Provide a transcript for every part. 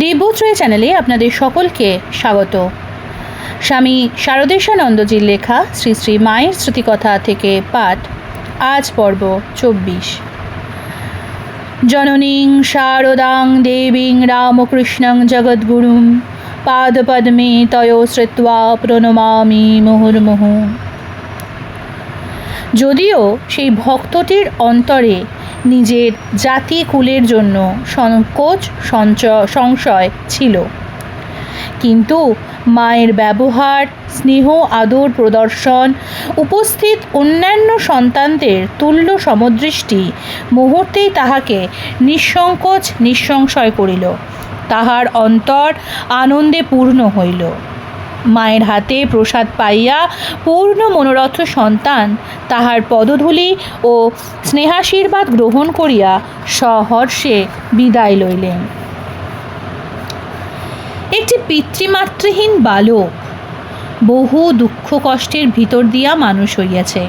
দিব্যত্রয় চ্যানেলে আপনাদের সকলকে স্বাগত। স্বামী শারদেশানন্দজির লেখা শ্রী শ্রী মায়ের স্মৃতিকথা থেকে পাঠ, আজ পর্ব চব্বিশ। জননীং শারদাং দেবীং রামকৃষ্ণং জগদ্গুরুম, পাদপদ্মে তয় শ্রুত্বা প্রণমামি মুহুর্মুহু। যদিও সেই ভক্তটির অন্তরে নিজের জাতি কুলের জন্য সংকোচ সঞ্চয় সংশয় ছিল। কিন্তু মায়ের ব্যবহার, স্নেহ, আদর, প্রদর্শন, উপস্থিত অন্যান্য সন্তানদের তুল্য সমদৃষ্টি মুহূর্তেই তাহাকে নিঃসংকোচ, নিঃসংশয় করিল। তাহার অন্তর আনন্দে পূর্ণ হইল। মায়ের হাতে প্রসাদ পাইয়া পূর্ণ মনোরথ সন্তান তাহার পদধূলি ও স্নেহাশীর্বাদ গ্রহণ করিয়া সহর্ষে বিদায় লইলেন। একটি পিতৃমাতৃহীন বালক বহু দুঃখ কষ্টের ভিতর দিয়া মানুষ হইয়াছে।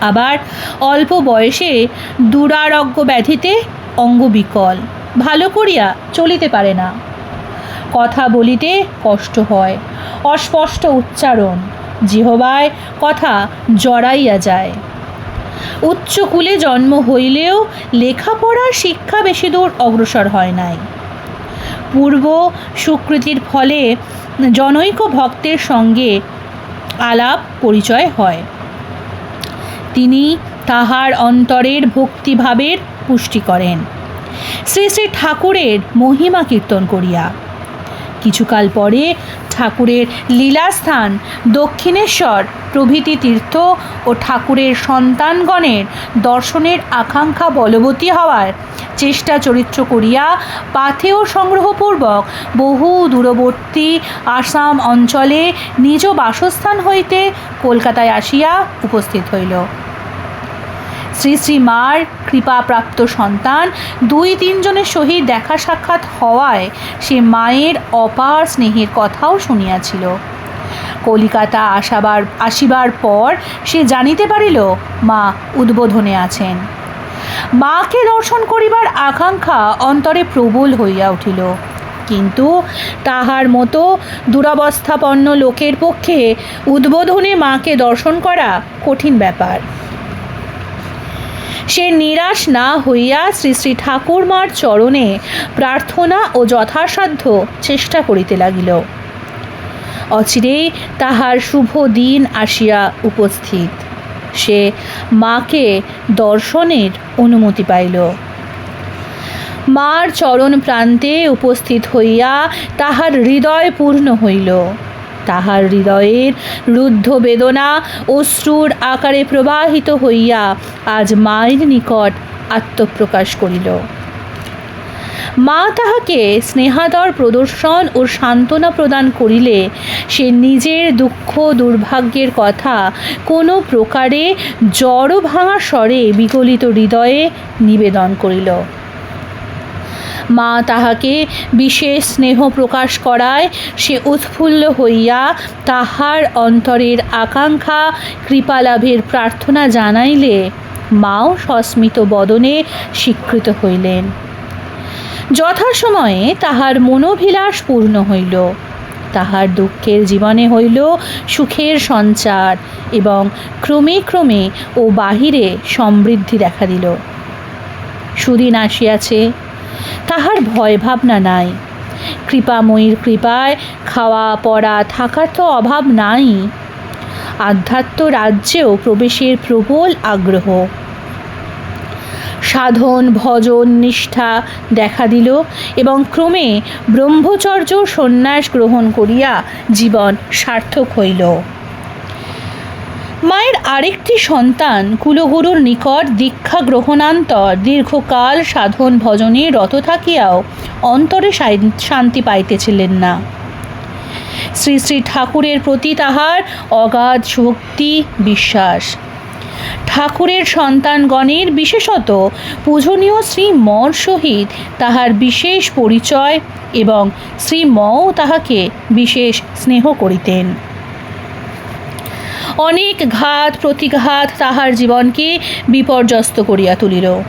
আবার অল্প বয়সে দুরারোগ্য ব্যাধিতে অঙ্গ বিকল ভালো করিয়া চলিতে পারে না। কথা বলিতে কষ্ট হয়। অস্পষ্ট উচ্চারণ, জিহবায় কথা জড়াইয়া যায়। উচ্চকুলে জন্ম হইলেও লেখাপড়ার শিক্ষা বেশি দূর অগ্রসর হয় নাই। পূর্ব সুকৃতির ফলে জনৈক ভক্তের সঙ্গে আলাপ পরিচয় হয়। তিনি তাহার অন্তরের ভক্তিভাবের পুষ্টি করেন। শ্রী শ্রী ঠাকুরের মহিমা কীর্তন করিয়া কিছুকাল পরে ঠাকুরের লীলাস্থান, দক্ষিণেশ্বর প্রভৃতি তীর্থ ও ঠাকুরের সন্তানগণের দর্শনের আকাঙ্ক্ষা বলবতী হওয়ার চেষ্টা চরিত্র করিয়া পাথেয় সংগ্রহপূর্বক বহু দূরবর্তী আসাম অঞ্চলে নিজ বাসস্থান হইতে কলকাতায় আসিয়া উপস্থিত হইল। শ্রী শ্রী মার কৃপাপ্রাপ্ত সন্তান। দুই তিনজনের সহিত দেখা সাক্ষাৎ হওয়ায় সে মায়ের অপার স্নেহের কথাও শুনিয়াছিল। কলিকাতা আসাবার, আসিবার পর সে জানিতে পারিল, মা উদ্বোধনে আছেন। মাকে দর্শন করিবার আকাঙ্ক্ষা অন্তরে প্রবল হইয়া উঠিল। কিন্তু তাহার মতো দুরবস্থাপন্ন লোকের পক্ষে উদ্বোধনে মাকে দর্শন করা কঠিন ব্যাপার। সে নিরাশ না হইয়া শ্রী শ্রী ঠাকুরমার চরণে প্রার্থনা ও যথাসাধ্য চেষ্টা করিতে লাগিল। অচিরেই তাহার শুভ দিন আসিয়া উপস্থিত। সে মাকে দর্শনের অনুমতি পাইল। মার চরণ প্রান্তে উপস্থিত হইয়া তাহার হৃদয় পূর্ণ হইল। তাহার হৃদয়ের রুদ্ধ বেদনা অশ্রুর আকারে প্রবাহিত হইয়া আজ মায়ের নিকট আত্মপ্রকাশ করিল। মা তাহাকে স্নেহাদর প্রদর্শন ও সান্ত্বনা প্রদান করিলে সে নিজের দুঃখ দুর্ভাগ্যের কথা কোনো প্রকারে জড় ভাঙা স্বরে বিগলিত হৃদয়ে নিবেদন করিল। মা তাহাকে বিশেষ স্নেহ প্রকাশ করায়, সে উৎফুল্ল হইয়া তাহার অন্তরের আকাঙ্ক্ষা, কৃপালাভের প্রার্থনা জানাইলে মাও সস্মিত বদনে স্বীকৃত হইলেন। যথাসময়ে তাহার মনোভিলাস পূর্ণ হইল। তাহার দুঃখের জীবনে হইল সুখের সঞ্চার এবং ক্রমে ক্রমে ও বাহিরে সমৃদ্ধি দেখা দিল। সুদিন আসিয়াছে। তাহার ভয় ভাবনা নাই। কৃপাময়ীর কৃপায় খাওয়া পড়া থাকার তো অভাব নাই। আধ্যাত্ম রাজ্যেও প্রবেশের প্রবল আগ্রহ। সাধন, ভজন, নিষ্ঠা দেখা দিল এবং ক্রমে ব্রহ্মচর্য সন্ন্যাস গ্রহণ করিয়া জীবন সার্থক হইল। মায়ের আরেকটি সন্তান কুলগুরুর নিকট দীক্ষা গ্রহণান্তর, দীর্ঘকাল সাধন ভজনে রত থাকিয়াও অন্তরে শান্তি পাইতেছিলেন না। শ্রী শ্রী ঠাকুরের প্রতি তাহার অগাধ শক্তি, বিশ্বাস। ঠাকুরের সন্তানগণের বিশেষত পূজনীয় শ্রী মর সহিত তাহার বিশেষ পরিচয় এবং শ্রী মও তাহাকে বিশেষ স্নেহ করিতেন। অনেক ঘাত, প্রতিঘাত তাহার জীবনকে বিপর্যস্ত করিয়া তুলিল।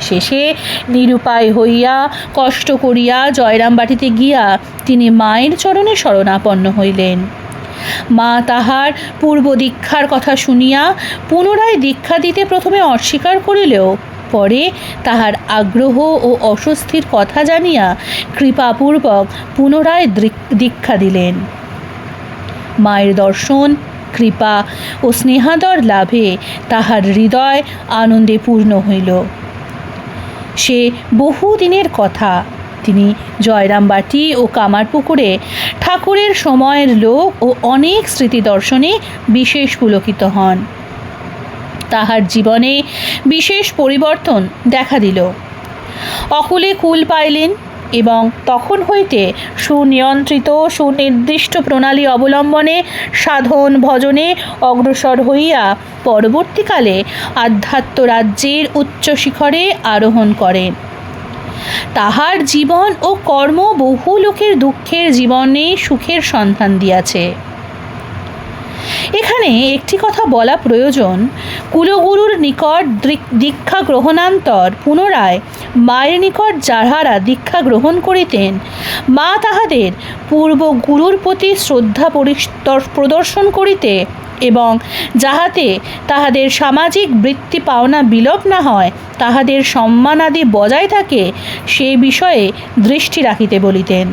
শেষে নিরুপায় হইয়া, কষ্ট করিয়া জয়রামবাটিতে গিয়া তিনি মায়ের চরণে শরণাপন্ন হইলেন। মা তাহার পূর্ব দীক্ষার কথা শুনিয়া পুনরায় দীক্ষা দিতে প্রথমে অস্বীকার করিলেও পরে তাহার আগ্রহ ও অস্বস্তির কথা জানিয়া কৃপাপূর্বক পুনরায় দীক্ষা দিলেন। মায়ের দর্শন কৃপা ও স্নেহাদর লাভে তাহার হৃদয় আনন্দে পূর্ণ হইল। সে বহু দিনের কথা। তিনি জয়রামবাটি ও কামারপুকুরে ঠাকুরের সময়ের লোক ও অনেক স্মৃতি দর্শনে বিশেষ পুলকিত হন। তাহার জীবনে বিশেষ পরিবর্তন দেখা দিল। অকুলে কুল পাইলেন এবং তখন হইতে সুনিয়ন্ত্রিত, সুনির্দিষ্ট প্রণালী অবলম্বনে সাধন ভজনে অগ্রসর হইয়া পরবর্তীকালে আধ্যাত্ম রাজ্যের উচ্চ শিখরে আরোহণ করেন তাহার জীবন ও কর্ম বহু লোকের দুঃখের জীবনে সুখের সন্ধান দিয়াছে। এখানে একটি কথা বলা প্রয়োজন। কুলগুরুর নিকট দৃক- দীক্ষা গ্রহণান্তর পুনরায় মায়ের নিকট যাহারা দীক্ষা গ্রহণ করিতেন, মা তাহাদের পূর্ব গুরুর প্রতি শ্রদ্ধা প্রদর্শন করিতে এবং যাহাতে তাহাদের সামাজিক বৃত্তি পাওনা বিলোপ না হয়, তাহাদের সম্মানাদি বজায় থাকে, সে বিষয়ে দৃষ্টি রাখিতে বলিতেন।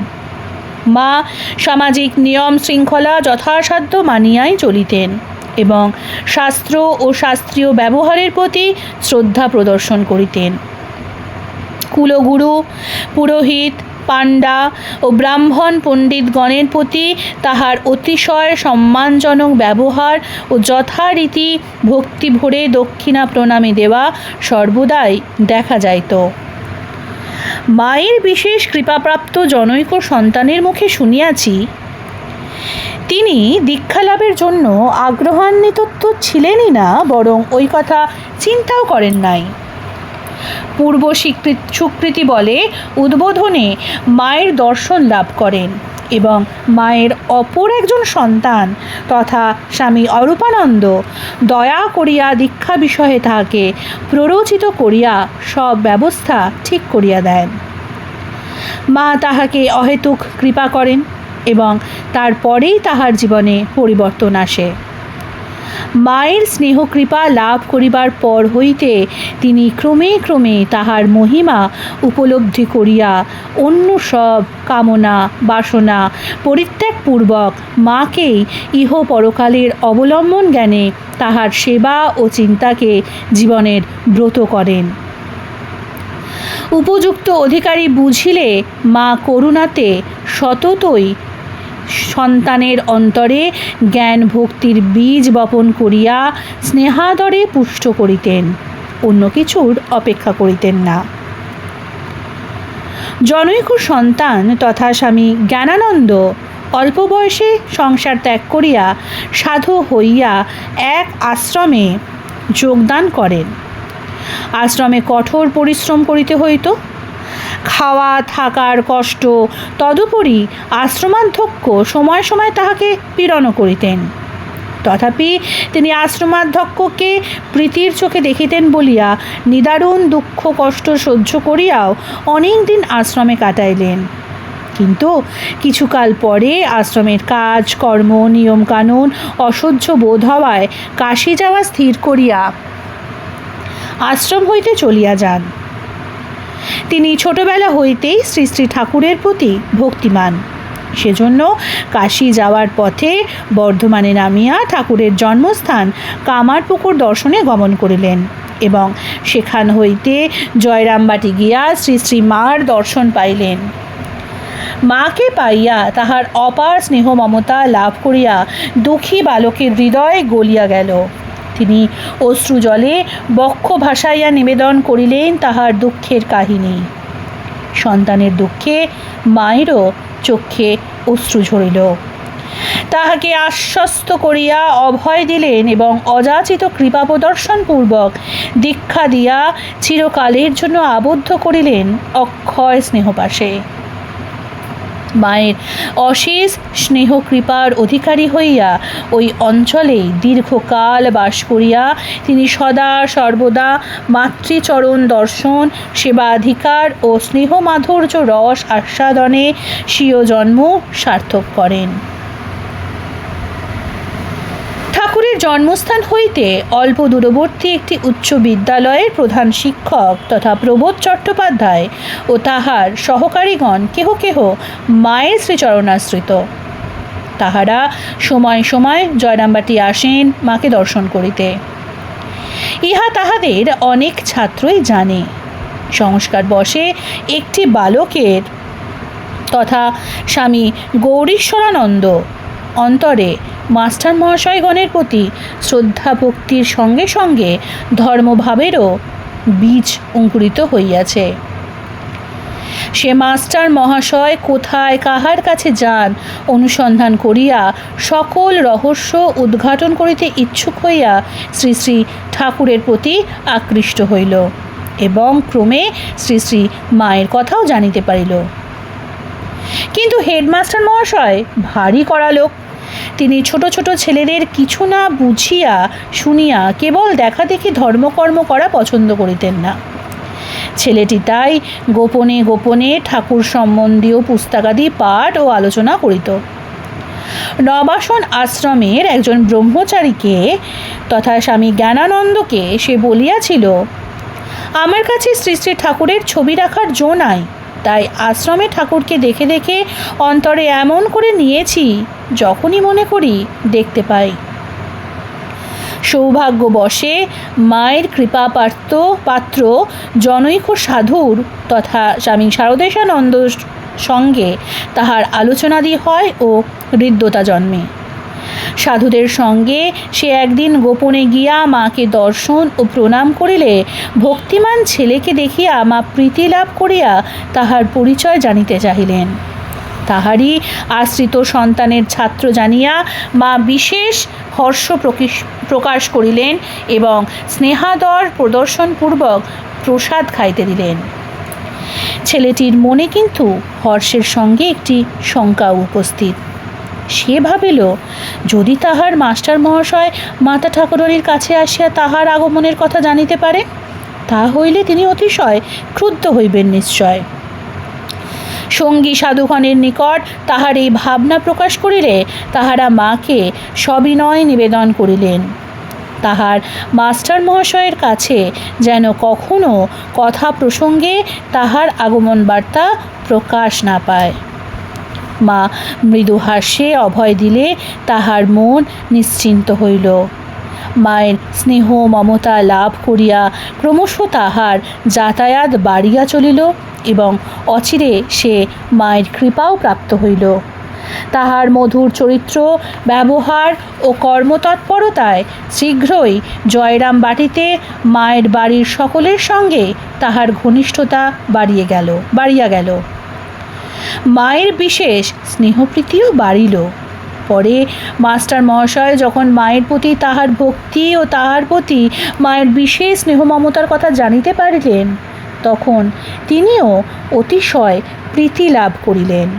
মা সামাজিক নিয়ম শৃঙ্খলা যথাসাধ্য মানিয়াই চলিতেন এবং শাস্ত্র ও শাস্ত্রীয় ব্যবহারের প্রতি শ্রদ্ধা প্রদর্শন করিতেন। কুলগুরু, পুরোহিত, পাণ্ডা ও ব্রাহ্মণ পণ্ডিতগণের প্রতি তাহার অতিশয় সম্মানজনক ব্যবহার ও যথারীতি ভক্তি ভরে দক্ষিণা প্রণামী দেওয়া সর্বদাই দেখা যাইত। মায়ের বিশেষ কৃপাপ্রাপ্ত জনৈক সন্তানের মুখে শুনিয়াছি, তিনি দীক্ষালাভের জন্য আগ্রহান্বিত তো ছিলেনই না, বরং ওই কথা চিন্তাও করেন নাই। পূর্ব স্বীকৃত বলে উদ্বোধনে মায়ের দর্শন লাভ করেন এবং মায়ের অপর একজন সন্তান তথা স্বামী অরূপানন্দ দয়া করিয়া দীক্ষা বিষয়ে তাহাকে প্ররোচিত করিয়া সব ব্যবস্থা ঠিক করিয়া দেন। মা তাহাকে অহেতুক কৃপা করেন এবং তারপরেই তাহার জীবনে পরিবর্তন আসে। মায়ের স্নেহ কৃপা লাভ করিবার পর হইতে তিনি ক্রমে ক্রমে তাহার মহিমা উপলব্ধি করিয়া অন্য সব কামনা, বাসনা পরিত্যাগপূর্বক মাকেই ইহ পরকালের অবলম্বন জ্ঞানে তাহার সেবা ও চিন্তাকে জীবনের ব্রত করেন। উপযুক্ত অধিকারী বুঝিলে মা করুণাতে সততই সন্তানের অন্তরে জ্ঞান ভক্তির বীজ বপন করিয়া স্নেহাদরে পুষ্ট করিতেন, অন্য কিছুর অপেক্ষা করিতেন না। জনৈক সন্তান তথা স্বামী জ্ঞানানন্দ অল্প বয়সে সংসার ত্যাগ করিয়া সাধু হইয়া এক আশ্রমে যোগদান করেন। আশ্রমে কঠোর পরিশ্রম করিতে হইত। খাওয়া, থাকার কষ্ট, তদুপরি আশ্রমাধ্যক্ষ সময় সময় তাহাকে পীড়নও করিতেন। তথাপি তিনি আশ্রমাধ্যক্ষকে প্রীতির চোখে দেখিতেন বলিয়া নিদারুণ দুঃখ, কষ্ট সহ্য করিয়াও অনেক দিন আশ্রমে কাটাইলেন। কিন্তু কিছুকাল পরে আশ্রমের কাজ, কর্ম, নিয়মকানুন অসহ্য বোধ হওয়ায় কাশি যাওয়া স্থির করিয়া আশ্রম হইতে চলিয়া যান। তিনি ছোটবেলা হইতেই শ্রী শ্রী ঠাকুরের প্রতি ভক্তিমান। সেজন্য কাশী যাওয়ার পথে বর্ধমানে নামিয়া ঠাকুরের জন্মস্থান কামারপুকুর দর্শনে গমন করিলেন এবং সেখান হইতে জয়রামবাটি গিয়া শ্রী শ্রী মার দর্শন পাইলেন। মাকে পাইয়া তাহার অপার স্নেহ মমতা লাভ করিয়া দুঃখী বালকের হৃদয় গলিয়া গেল। তিনি অশ্রু জলে বক্ষ ভাসাইয়া নিবেদন করিলেন তাহার দুঃখের কাহিনী। সন্তানের দুঃখে মায়েরও চক্ষে অশ্রু ঝরিল। তাহাকে আশ্বস্ত করিয়া অভয় দিলেন এবং অযাচিত কৃপা প্রদর্শন পূর্বক দীক্ষা দিয়া চিরকালের জন্য আবদ্ধ করিলেন অক্ষয় স্নেহপাশে। মায়ের অশেষ স্নেহ কৃপার অধিকারী হইয়া ওই অঞ্চলে দীর্ঘকাল বাস করিয়া তিনি সদা সর্বদা মাতৃচরণ দর্শন, সেবাধিকার ও স্নেহ মাধুর্য রস আস্বাদনে স্বীয় জন্ম সার্থক করেন ঠাকুরের জন্মস্থান হইতে অল্প দূরবর্তী একটি উচ্চ বিদ্যালয়ের প্রধান শিক্ষক তথা প্রবোধ চট্টোপাধ্যায় ও তাহার সহকারীগণ কেহ কেহ মায়ের শ্রীচরণাশ্রিত। তাহারা সময় সময় জয়রামবাটি আসেন মাকে দর্শন করিতে। ইহা তাহাদের অনেক ছাত্রই জানে। সংস্কার বসে একটি বালকের তথা স্বামী গৌরীশ্বরানন্দ অন্তরে মাস্টার মহাশয়গণের প্রতি শ্রদ্ধা ভক্তির সঙ্গে সঙ্গে ধর্মভাবেরও বীজ অঙ্কুরিত হইয়াছে। সে মাস্টার মহাশয় কোথায় কাহার কাছে যান, অনুসন্ধান করিয়া সকল রহস্য উদ্ঘাটন করিতে ইচ্ছুক হইয়া শ্রী শ্রী ঠাকুরের প্রতি আকৃষ্ট হইল এবং ক্রমে শ্রী শ্রী মায়ের কথাও জানিতে পারিল। কিন্তু হেডমাস্টার মহাশয় ভারী করা লোক তিনি ছোট ছোট ছেলেদের কিছু না বুঝিয়া শুনিয়া কেবল দেখা দেখি ধর্মকর্ম করা পছন্দ করিতেন না। ছেলেটি তাই গোপনে গোপনে ঠাকুর সম্বন্ধীয় পুস্তকাদি পাঠ ও আলোচনা করিত। নবাসন আশ্রমের একজন ব্রহ্মচারীকে তথা স্বামী জ্ঞানানন্দকে সে বলিয়াছিল, আমার কাছে শ্রী শ্রী ঠাকুরের ছবি রাখার জো নাই। তাই আশ্রমে ঠাকুরকে দেখে দেখে অন্তরে এমন করে নিয়েছি, যখনই মনে করি দেখতে পাই। সৌভাগ্যবশে মায়ের কৃপাপাত্র পাত্র জনৈক সাধুর তথা স্বামী শারদেশানন্দ সঙ্গে তাহার আলোচনাদি হয় ও হৃদ্যতা জন্মে। সাধুদের সঙ্গে সে একদিন গোপনে গিয়া মাকে দর্শন ও প্রণাম করিলে ভক্তিমান ছেলেকে দেখিয়া মা প্রীতি লাভ করিয়া তাহার পরিচয় জানিতে চাহিলেন। তাহারই আশ্রিত সন্তানের ছাত্র জানিয়া মা বিশেষ হর্ষ প্রকিশ- করিলেন এবং স্নেহাদর প্রদর্শনপূর্বক প্রসাদ খাইতে দিলেন। ছেলেটির মনে কিন্তু হর্ষের সঙ্গে একটি শঙ্কা উপস্থিত। সে ভাবিল, যদি তাহার মাস্টার মহাশয় মাতা ঠাকুরানীর কাছে আসিয়া তাহার আগমনের কথা জানিতে পারে, তা হইলে তিনি অতিশয় ক্রুদ্ধ হইবেন নিশ্চয়। সঙ্গী সাধুগণের নিকট তাহার এই ভাবনা প্রকাশ করিলে তাহারা মাকে সবিনয় নিবেদন করিলেন। তাহার মাস্টার মহাশয়ের কাছে যেন কখনো কথা প্রসঙ্গে তাহার আগমন বার্তা প্রকাশ না পায়। মা মৃদু হাস্যে অভয় দিলে তাহার মন নিশ্চিন্ত হইল। মায়ের স্নেহ মমতা লাভ করিয়া ক্রমশ তাহার যাতায়াত বাড়িয়া চলিল এবং অচিরে সে মায়ের কৃপাও প্রাপ্ত হইল। তাহার মধুর চরিত্র, ব্যবহার ও কর্মতৎপরতায় শীঘ্রই জয়রাম বাটিতে মায়ের বাড়ির সকলের সঙ্গে তাহার ঘনিষ্ঠতা বাড়িয়ে গেল, বাড়িয়া গেল। মায়ের বিশেষ স্নেহপ্রীতিও বাড়িল। পরে মাস্টার মহাশয় যখন মায়ের প্রতি তাহার ভক্তি ও তাহার প্রতি মায়ের বিশেষ স্নেহ মমতার কথা জানিতে পারিলেন, তখন তিনিও অতিশয় প্রীতি লাভ করিলেন।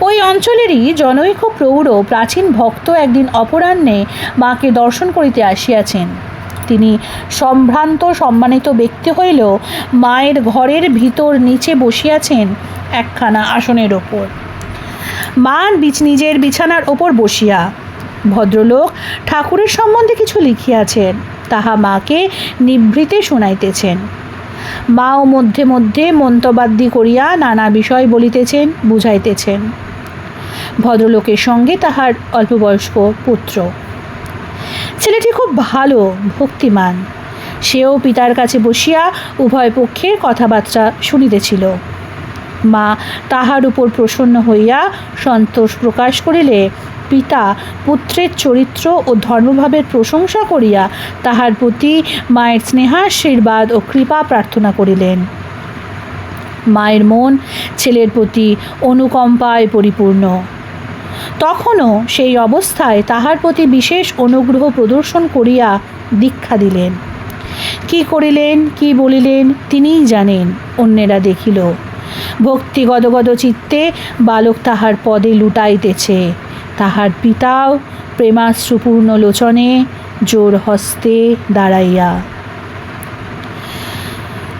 ওই অঞ্চলেরই জনৈক প্রৌঢ় প্রাচীন ভক্ত একদিন অপরাহ্নে মাকে দর্শন করিতে আসিয়াছেন। তিনি সম্ভ্রান্ত সম্মানিত ব্যক্তি হইলেও মায়ের ঘরের ভিতর নিচে বসিয়াছেন একখানা আসনের ওপর। মা বিছ নিজের বিছানার ওপর বসিয়া। ভদ্রলোক ঠাকুরের সম্বন্ধে কিছু লিখিয়াছেন, তাহা মাকে নিভৃতে শুনাইতেছেন। মাও মধ্যে মধ্যে মন্তবাদ্যি করিয়া নানা বিষয় বলিতেছেন, বুঝাইতেছেন। ভদ্রলোকের সঙ্গে তাহার অল্পবয়স্ক পুত্র। ছেলেটি খুব ভালো, ভক্তিমান। সেও পিতার কাছে বসিয়া উভয় পক্ষের কথাবার্তা শুনিতেছিল। মা তাহার উপর প্রসন্ন হইয়া সন্তোষ প্রকাশ করিলে পিতা পুত্রের চরিত্র ও ধর্মভাবের প্রশংসা করিয়া তাহার প্রতি মায়ের স্নেহাশীর্বাদ ও কৃপা প্রার্থনা করিলেন। মায়ের মন ছেলের প্রতি অনুকম্পায় পরিপূর্ণ। তখনও সেই অবস্থায় তাহার প্রতি বিশেষ অনুগ্রহ প্রদর্শন করিয়া দীক্ষা দিলেন। কি করিলেন, কি বলিলেন, তিনিই জানেন, অন্যেরা দেখিল। ভক্তি গদগদ চিত্তে বালক তাহার পদে লুটাইতেছে। তাহার পিতাও প্রেমাশ্রুপূর্ণ লোচনে জোর হস্তে দাঁড়াইয়া